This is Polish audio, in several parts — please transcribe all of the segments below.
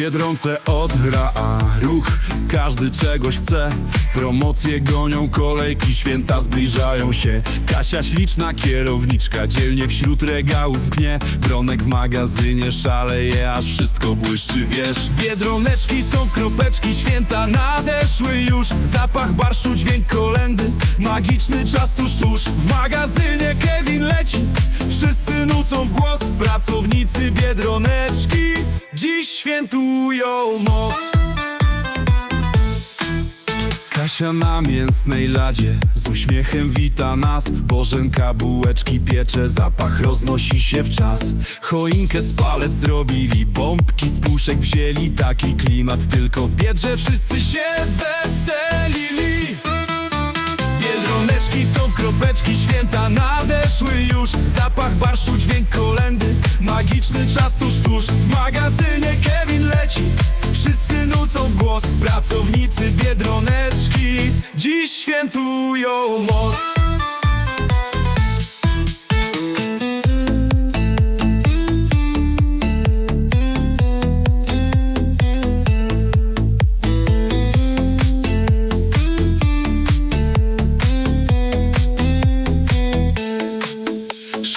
Biedronce odgra, a ruch Każdy czegoś chce. Promocje gonią, kolejki święta zbliżają się. Kasia śliczna kierowniczka Dzielnie wśród regałów pnie. Bronek w magazynie szaleje Aż wszystko błyszczy, wiesz. Biedroneczki są w kropeczki Święta nadeszły już. Zapach barszczu, dźwięk kolendy Magiczny czas tuż, tuż. W magazynie Kevin leci Wszyscy nucą w głos Pracownicy Biedroneczki. Dziś świętują moc. Kasia na mięsnej ladzie Z uśmiechem wita nas. Bożenka bułeczki piecze Zapach roznosi się w czas. Choinkę z palec zrobili Bombki z puszek wzięli. Taki klimat tylko w biedrze Wszyscy się weselili. Biedroneczki są w kropeczki Święta już Barszczu, dźwięk kolendy. Magiczny czas tuż, tuż. W magazynie Kevin leci. Wszyscy nucą w głos. Pracownicy Biedroneczki Dziś świętują moc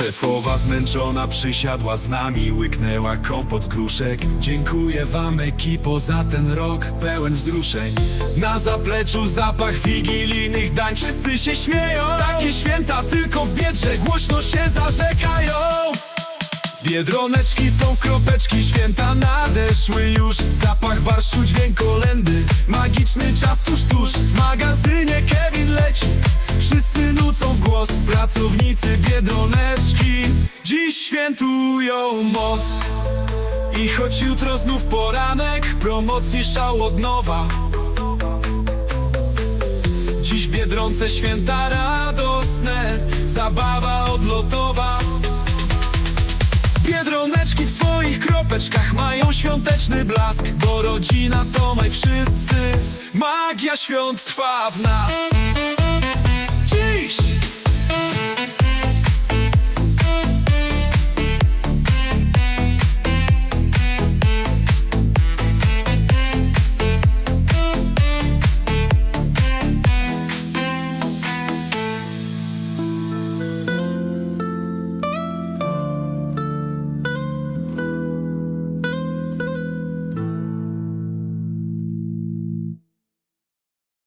Szefowa zmęczona przysiadła z nami Łyknęła kompot z gruszek. Dziękuję wam ekipo za ten rok pełen wzruszeń. Na zapleczu zapach wigilijnych dań Wszyscy się śmieją. Takie święta tylko w Biedrze Głośno się zarzekają. Biedroneczki są kropeczki, święta nadeszły już. Zapach barszczu, dźwięk kolendy Magiczny czas tuż, tuż. W magazynie Kevin leci Wszyscy nucą w głos. Pracownicy Biedroneczki świętują moc. I choć jutro znów poranek Promocji szał od nowa. Dziś w Biedronce święta radosne Zabawa odlotowa. Biedroneczki w swoich kropeczkach mają świąteczny blask Bo rodzina to my wszyscy. Magia świąt trwa w nas